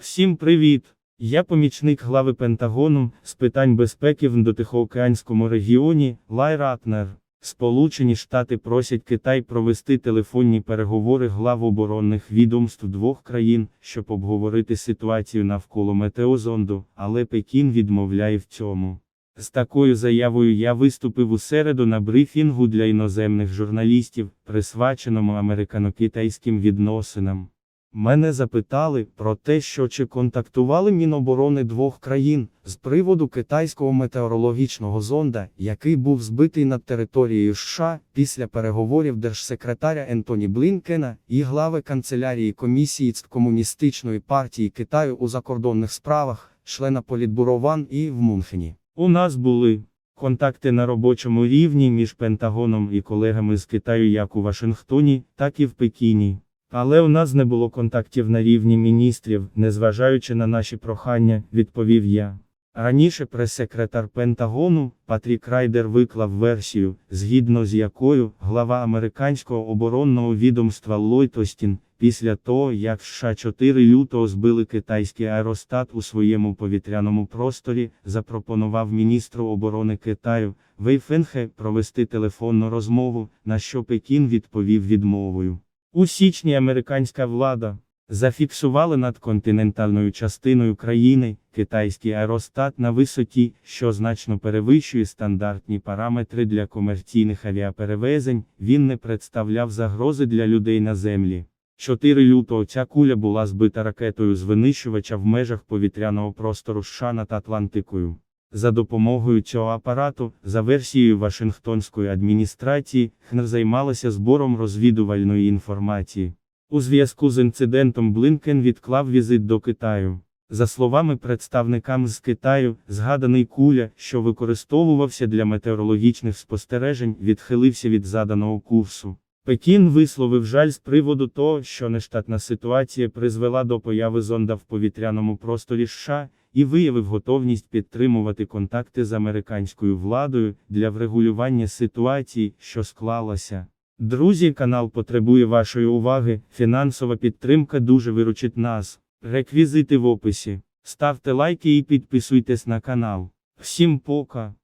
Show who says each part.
Speaker 1: Всім привіт! Я помічник глави Пентагону з питань безпеки в Індотихоокеанському регіоні Лай Ратнер. Сполучені Штати просять Китай провести телефонні переговори глав оборонних відомств двох країн, щоб обговорити ситуацію навколо метеозонду, але Пекін відмовляє в цьому. З такою заявою я виступив у середу на брифінгу для іноземних журналістів, присвяченому американо-китайським відносинам. Мене запитали про те, що чи контактували Міноборони двох країн з приводу китайського метеорологічного зонда, який був збитий над територією США після переговорів держсекретаря Ентоні Блінкена і глави канцелярії комісії Комуністичної партії Китаю у закордонних справах, члена Політбюро ВАН і в Мунхені. У нас були контакти на робочому рівні між Пентагоном і колегами з Китаю як у Вашингтоні, так і в Пекіні. Але у нас не було контактів на рівні міністрів, незважаючи на наші прохання, відповів я. Раніше прес-секретар Пентагону Патрік Райдер виклав версію, згідно з якою глава американського оборонного відомства Ллойд Остін, після того як США 4 лютого збили китайський аеростат у своєму повітряному просторі, запропонував міністру оборони Китаю Вей Фенхе провести телефонну розмову, на що Пекін відповів відмовою. У січні американська влада зафіксувала над континентальною частиною країни китайський аеростат на висоті, що значно перевищує стандартні параметри для комерційних авіаперевезень, він не представляв загрози для людей на землі. 4 лютого ця куля була збита ракетою з винищувача в межах повітряного простору США над Атлантикою. За допомогою цього апарату, за версією Вашингтонської адміністрації, ХНР займалася збором розвідувальної інформації. У зв'язку з інцидентом Блинкен відклав візит до Китаю. За словами представникам з Китаю, згаданий куля, що використовувався для метеорологічних спостережень, відхилився від заданого курсу. Пекін висловив жаль з приводу того, що нештатна ситуація призвела до появи зонда в повітряному просторі США, і виявив готовність підтримувати контакти з американською владою для врегулювання ситуації, що склалася. Друзі, канал потребує вашої уваги, фінансова підтримка дуже виручить нас. Реквізити в описі. Ставте лайки і підписуйтесь на канал. Всім пока!